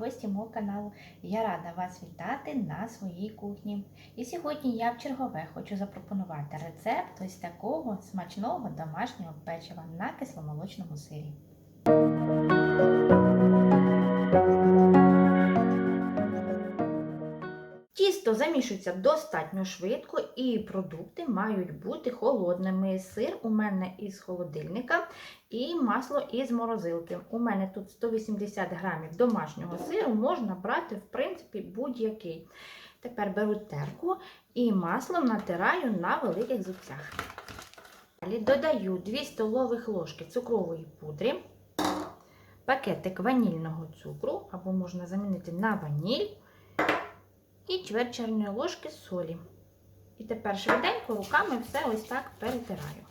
гості мого каналу. Я рада вас вітати на своїй кухні. І сьогодні я в чергове хочу запропонувати рецепт ось такого смачного домашнього печива на кисломолочному сирі. Тісто замішується достатньо швидко і продукти мають бути холодними. Сир у мене із холодильника і масло із морозилки. У мене тут 180 грамів домашнього сиру, можна брати, в принципі, будь-який. Тепер беру терку і маслом натираю на великих зубцях. Далі додаю 2 столових ложки цукрової пудри, пакетик ванільного цукру, або можна замінити на ваніль і чверть чайної ложки солі. І тепер швиденько руками все ось так перетираю.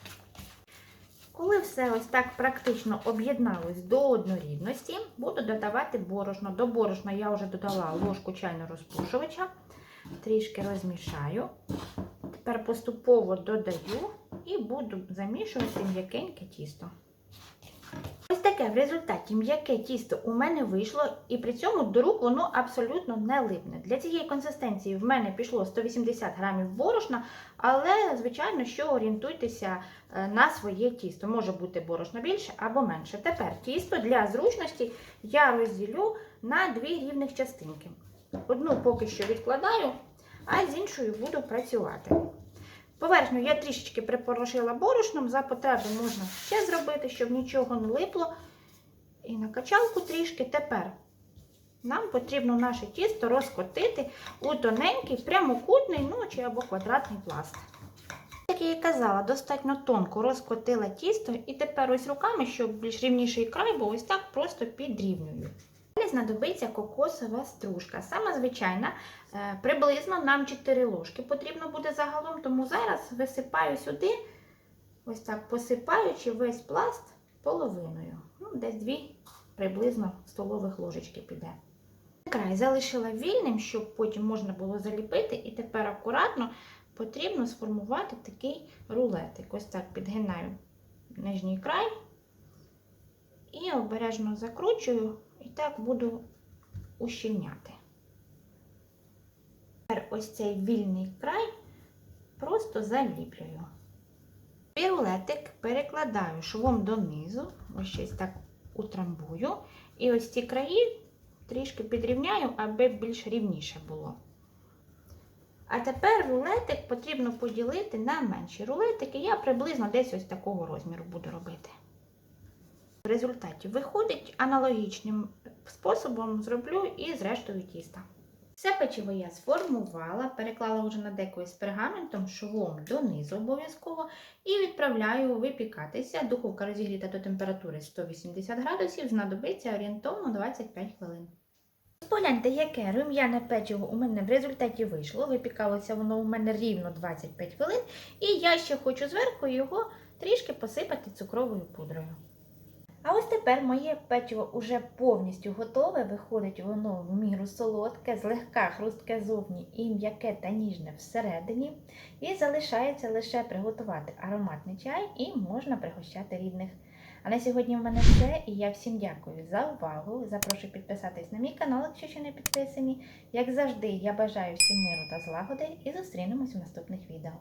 Коли все ось так практично об'єдналось до однорідності, буду додавати борошно. До борошна я вже додала ложку чайного розпушувача, трішки розмішаю. Тепер поступово додаю і буду замішувати м'якеньке тісто. Таке в результаті м'яке тісто у мене вийшло, і при цьому до рук воно абсолютно не липне. Для цієї консистенції в мене пішло 180 грамів борошна, але, звичайно, що орієнтуйтеся на своє тісто. Може бути борошно більше або менше. Тепер тісто для зручності я розділю на дві рівних частинки. Одну поки що відкладаю, а з іншою буду працювати. Поверхню я трішечки припорошила борошном, за потреби можна ще зробити, щоб нічого не липло. І на качалку трішки. Тепер нам потрібно наше тісто розкотити у тоненький прямокутний ну, чи або квадратний пласт. Як я і казала, достатньо тонко розкотила тісто, і тепер ось руками, щоб більш рівніший край, був ось так просто підрівнюю. Далі знадобиться кокосова стружка. Саме звичайна, е, приблизно нам 4 ложки потрібно буде загалом, тому зараз висипаю сюди, ось так посипаючи весь пласт половиною. Ну, Десь 2 приблизно столових ложечки піде. Край залишила вільним, щоб потім можна було заліпити, і тепер акуратно потрібно сформувати такий рулетик. Ось так підгинаю нижній край і обережно закручую. І так буду ущільняти. Тепер ось цей вільний край просто заліплюю. Пірулетик перекладаю швом донизу, ось щось так утрамбую. І ось ці краї трішки підрівняю, аби більш рівніше було. А тепер рулетик потрібно поділити на менші рулетики. Я приблизно десь ось такого розміру буду робити. В результаті виходить аналогічним способом зроблю і з рештою тіста. Все печиво я сформувала, переклала вже на деко із пергаментом, швом донизу обов'язково, і відправляю випікатися. Духовка розігріта до температури 180 градусів, знадобиться орієнтовно 25 хвилин. Погляньте, яке рум'яне печиво у мене в результаті вийшло. Випікалося воно у мене рівно 25 хвилин, і я ще хочу зверху його трішки посипати цукровою пудрою. А ось тепер моє печиво уже повністю готове. Виходить воно в міру солодке, злегка хрустке зовні і м'яке та ніжне всередині. І залишається лише приготувати ароматний чай і можна пригощати рідних. А на сьогодні в мене все, і я всім дякую за увагу. Запрошую підписатись на мій канал, якщо ще не підписані. Як завжди, я бажаю всім миру та злагоди і зустрінемось в наступних відео.